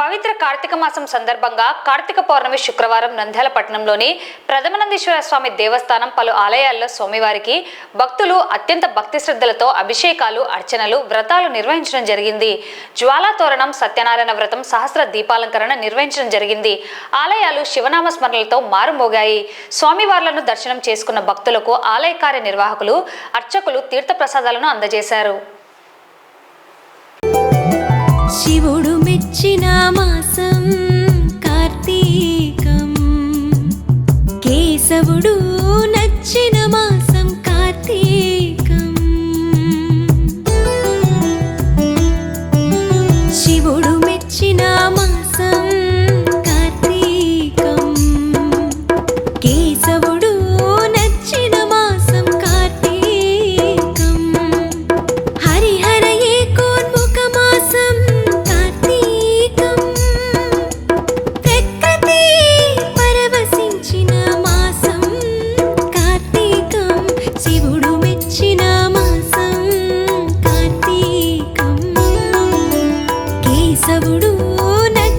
పవిత్ర కార్తీక మాసం సందర్భంగా కార్తీక పౌర్ణమి శుక్రవారం నంద్యాల పట్టణంలోని ప్రథమనందీశ్వర స్వామి దేవస్థానం పలు ఆలయాల్లో స్వామివారికి భక్తులు అత్యంత భక్తి శ్రద్ధలతో అభిషేకాలు అర్చనలు వ్రతాలు నిర్వహించడం జరిగింది. జ్వాలాతోరణం సత్యనారాయణ వ్రతం సహస్ర దీపాలంకరణ నిర్వహించడం జరిగింది. ఆలయాలు శివనామ స్మరణలతో మారుమోగాయి. స్వామివార్లను దర్శనం చేసుకున్న భక్తులకు ఆలయ కార్యనిర్వాహకులు అర్చకులు తీర్థప్రసాదాలను అందజేశారు. శివుడు మెచ్చిన కేశవుడు నచ్చిన